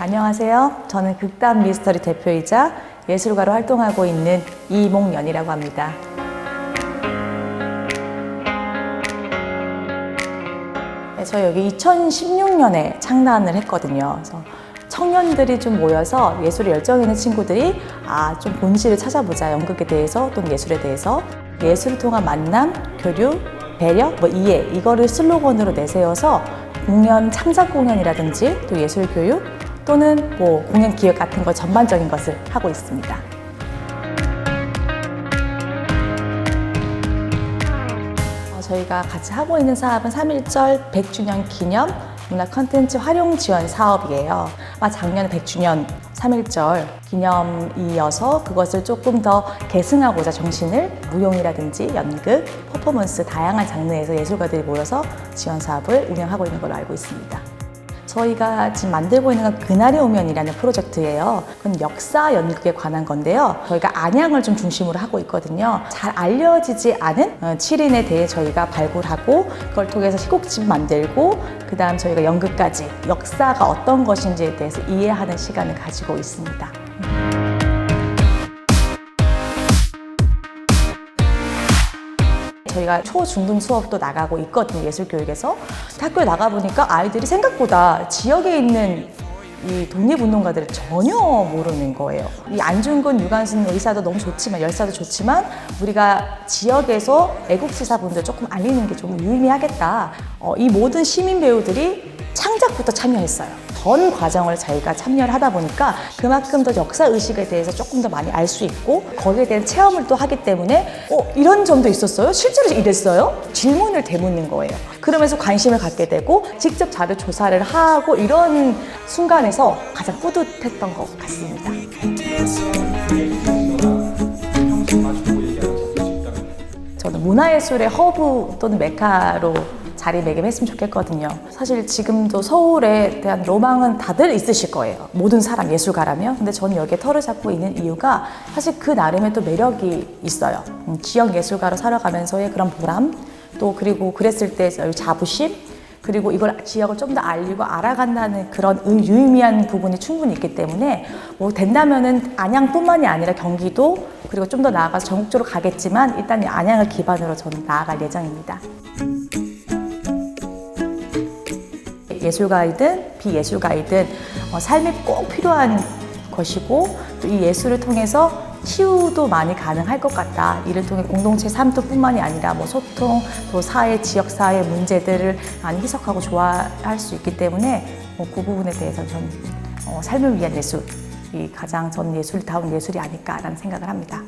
안녕하세요. 저는 극단 미스터리 대표이자 예술가로 활동하고 있는 이몽연이라고 합니다. 네, 저희 여기 2016년에 창단을 했거든요. 그래서 청년들이 좀 모여서 예술에 열정 있는 친구들이 아, 좀 본질을 찾아보자. 연극에 대해서 또는 예술에 대해서 예술을 통한 만남, 교류, 배려, 뭐 이해 이거를 슬로건으로 내세워서 공연 창작 공연이라든지 또 예술 교육 또는 뭐 공연 기획 같은 거 전반적인 것을 하고 있습니다. 어, 저희가 같이 하고 있는 사업은 3.1절 100주년 기념 문화 컨텐츠 활용 지원 사업이에요. 작년에 100주년 3.1절 기념이어서 그것을 조금 더 계승하고자 정신을 무용이라든지 연극, 퍼포먼스 다양한 장르에서 예술가들이 모여서 지원 사업을 운영하고 있는 걸로 알고 있습니다. 저희가 지금 만들고 있는 건 그날이 오면이라는 프로젝트예요. 그건 역사 연극에 관한 건데요. 저희가 안양을 좀 중심으로 하고 있거든요. 잘 알려지지 않은 어, 7인에 대해 저희가 발굴하고 그걸 통해서 희곡집 만들고 그 다음 저희가 연극까지 역사가 어떤 것인지에 대해서 이해하는 시간을 가지고 있습니다. 저희가 초중등 수업도 나가고 있거든요 예술교육에서 학교에 나가보니까 아이들이 생각보다 지역에 있는 이 독립운동가들을 전혀 모르는 거예요. 이 안중근, 유관순 의사도 너무 좋지만 열사도 좋지만 우리가 지역에서 애국시사분들 조금 알리는 게 좀 유의미하겠다. 어, 이 모든 시민 배우들이 창작부터 참여했어요. 전 과정을 저희가 참여를 하다 보니까 그만큼 더 역사 의식에 대해서 조금 더 많이 알 수 있고 거기에 대한 체험을 또 하기 때문에 어 이런 점도 있었어요? 실제로 이랬어요? 질문을 되묻는 거예요. 그러면서 관심을 갖게 되고 직접 자료 조사를 하고 이런 순간에서 가장 뿌듯했던 것 같습니다. 저는 문화예술의 허브 또는 메카로 자리매김했으면 좋겠거든요. 사실 지금도 서울에 대한 로망은 다들 있으실 거예요. 모든 사람 예술가라면. 근데 저는 여기에 털을 잡고 있는 이유가 사실 그 나름의 또 매력이 있어요. 음, 지역 예술가로 살아가면서의 그런 보람, 또 그리고 그랬을 때 자부심, 그리고 이걸 지역을 좀 더 알리고 알아간다는 그런 의- 유의미한 부분이 충분히 있기 때문에 뭐 된다면은 안양뿐만이 아니라 경기도 그리고 좀 더 나아가서 전국적으로 가겠지만 일단 이 안양을 기반으로 저는 나아갈 예정입니다. 예술가이든 비예술가이든 어, 삶이 꼭 필요한 것이고 또 이 예술을 통해서 치유도 많이 가능할 것 같다. 이를 통해 공동체 삶도뿐만이 아니라 뭐 소통, 또 사회, 지역 사회 문제들을 많이 해석하고 좋아할 수 있기 때문에 뭐 그 부분에 대해서 전 어, 삶을 위한 예술, 이 가장 전 예술다운 예술이 아닐까라는 생각을 합니다.